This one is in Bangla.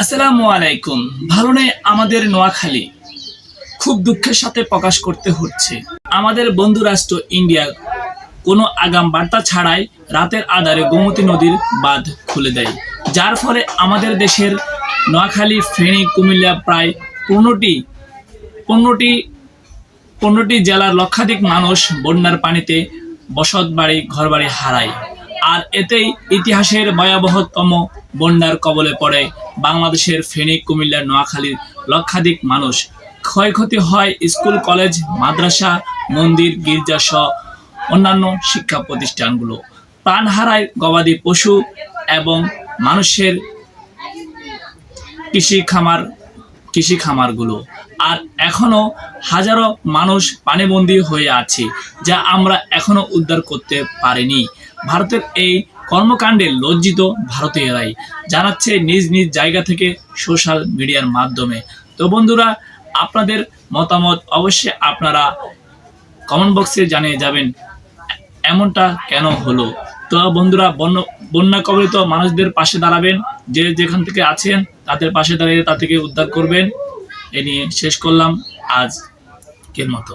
আসসালামু আলাইকুম। ভালো নেই আমাদের নোয়াখালী। খুব দুঃখের সাথে প্রকাশ করতে হচ্ছে। আমাদের বন্ধু রাষ্ট্র ইন্ডিয়া কোনো আগাম বার্তা ছাড়াই রাতের আধারে গোমতী নদীর বাঁধ খুলে দেয়। যার ফলে আমাদের দেশের নোয়াখালী, ফেনী, কুমিল্লা প্রায় পনেরোটি পনেরোটি পনেরোটি জেলার লক্ষাধিক মানুষ বন্যার পানিতে বসত বাড়ি, ঘরবাড়ি হারায়। আর এতেই ইতিহাসের ভয়াবহতম বন্যার কবলে পড়ে বাংলাদেশের ফেনী, কুমিল্লা, নোয়াখালীর লক্ষাধিক মানুষ ক্ষয়ক্ষতি হয় স্কুল, কলেজ, মাদ্রাসা, মন্দির, গির্জা সহ অন্যান্য শিক্ষা প্রতিষ্ঠানগুলো। প্রাণ হারায় গবাদি পশু এবং মানুষের কৃষি খামার, কৃষি খামারগুলো। আর এখনও হাজারো মানুষ পানিবন্দী হয়ে আছে, যা আমরা এখনও উদ্ধার করতে পারিনি। ভারতের এই কর্মকাণ্ডে লজ্জিত ভারতীয়রাই জানাচ্ছে নিজ নিজ জায়গা থেকে সোশ্যাল মিডিয়ার মাধ্যমে। তো বন্ধুরা, আপনাদের মতামত অবশ্যই আপনারা কমেন্ট বক্সে জানিয়ে যাবেন, এমনটা কেন হলো? তো বন্ধুরা, বন্য বন্যা কবলিত মানুষদের পাশে দাঁড়াবেন, যে যেখান থেকে আছেন তাদের পাশে দাঁড়িয়ে তা থেকে উদ্ধার করবেন। এ নিয়ে শেষ করলাম আজকের মতো।